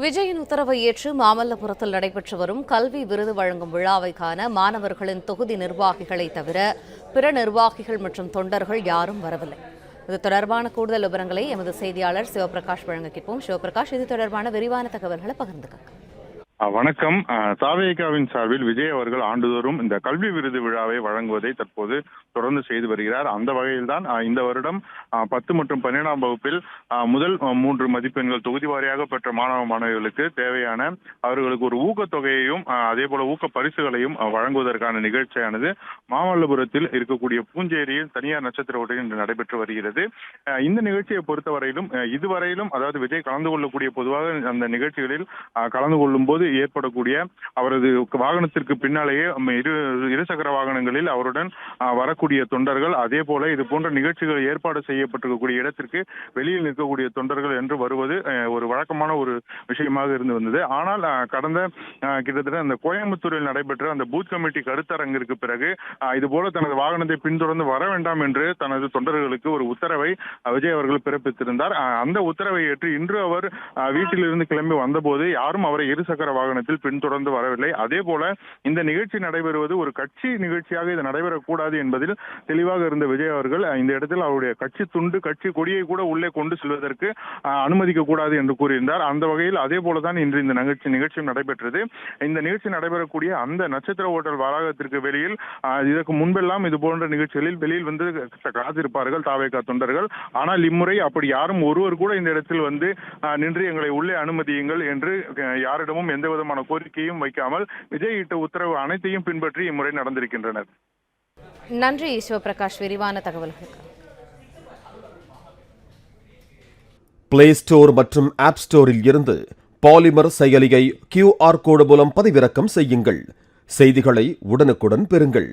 விஜயின் உத்தரவை ஏற்று மாமல்லபுரத்தில் நடைபெற்று வரும் கல்வி விருது வழங்கும் விழாவை காண மாணவர்களின் தொகுதி நிர்வாகிகளை தவிர பிற நிர்வாகிகள் மற்றும் தொண்டர்கள் யாரும் வரவில்லை. இது தொடர்பான கூடுதல் விவரங்களை எமது செய்தியாளர் சிவபிரகாஷ் வழங்க கேட்போம். சிவபிரகாஷ் இது தொடர்பான விரிவான தகவல்களை பகிர்ந்துக்கொள் வணக்கம். தாவேகாவின் சார்பில் விஜய் அவர்கள் ஆண்டுதோறும் இந்த கல்வி விருது விழாவை வழங்குவதை தற்போது தொடர்ந்து செய்து வருகிறார். அந்த வகையில்தான் தான் இந்த வருடம் பத்து மற்றும் பன்னிரெண்டாம் வகுப்பில் முதல் மூன்று மதிப்பெண்கள் தொகுதி வாரியாக பெற்ற மாணவ மாணவிகளுக்கு தேவையான அவர்களுக்கு ஒரு ஊக்கத்தொகையையும் அதே போல ஊக்க பரிசுகளையும் வழங்குவதற்கான நிகழ்ச்சியானது மாமல்லபுரத்தில் இருக்கக்கூடிய பூஞ்சேரியில் தனியார் நட்சத்திர ஒன்றில் இன்று நடைபெற்று வருகிறது. இந்த நிகழ்ச்சியை பொறுத்தவரையிலும் இதுவரையிலும் அதாவது விஜய் கலந்து கொள்ளக்கூடிய பொதுவாக அந்த நிகழ்ச்சிகளில் கலந்து கொள்ளும் போது ஏற்படக்கூடிய அவரது வாகனத்திற்கு பின்னாலேயே இரு இருசக்கர வாகனங்களில் அவருடன் வரக்கூடிய தொண்டர்கள் அதே போல இது போன்ற நிகழ்ச்சிகள் ஏற்பாடு செய்யப்பட்டிருக்கக்கூடிய இடத்திற்கு வெளியில் நிற்கக்கூடிய தொண்டர்கள் என்று வருவது ஒரு வழக்கமான ஒரு விஷயமாக இருந்து வந்தது. ஆனால் கடந்த கிட்டத்தட்ட அந்த கோயம்புத்தூரில் நடைபெற்ற அந்த பூத் கமிட்டி கருத்தரங்கிற்கு பிறகு இது போல தனது வாகனத்தை பின்தொடர்ந்து வர வேண்டாம் என்று தனது தொண்டர்களுக்கு ஒரு உத்தரவை விஜய் அவர்கள் பிறப்பித்திருந்தார். அந்த உத்தரவை ஏற்று இன்று அவர் வீட்டிலிருந்து கிளம்பி வந்தபோது யாரும் அவரை இருசக்கர வாகனத்தில் பின்தொடர்ந்து வரவில்லை. அதே போல இந்த நிகழ்ச்சி நடைபெறுவது ஒரு கட்சி நிகழ்ச்சியாக இது நடைபெறக்கூடாது என்பதில் தெளிவாக இருந்த விஜய் அவர்கள் இந்த இடத்தில் அவருடைய கட்சி துண்டு கட்சி கொடியை கூட உள்ளே கொண்டு செல்வதற்கு அனுமதிக்க கூடாது என்று கூறியிருந்தார். அந்த வகையில் அதே போலதான் இன்று இந்த நிகழ்ச்சி நிகழ்ச்சியும் நடைபெற்றது. இந்த நிகழ்ச்சி நடைபெறக்கூடிய அந்த நட்சத்திர ஹோட்டல் வளாகத்திற்கு வெளியில் இதற்கு முன்பெல்லாம் இது போன்ற நிகழ்ச்சிகளில் வெளியில் வந்து காத்திருப்பார்கள் தாவேகா தொண்டர்கள். ஆனால் இம்முறை அப்படி யாரும் ஒருவர் கூட இந்த இடத்தில் வந்து நின்று எங்களை உள்ளே அனுமதியுங்கள் என்று யாரிடமும் எந்த எந்த விதமான கோரிக்கையும் வைக்காமல் விஜய் இட்ட உத்தரவு அனைத்தையும் பின்பற்றி இம்முறை நடந்திருக்கின்றனர். நன்றி சிவபிரகாஷ். விரிவான தகவல்களுக்கு. பிளே ஸ்டோர் மற்றும் ஆப் ஸ்டோரில் இருந்து பாலிமர் செயலியை கியூஆர் கோடு மூலம் பதிவிறக்கம் செய்யுங்கள். செய்திகளை உடனுக்குடன் பெறுங்கள்.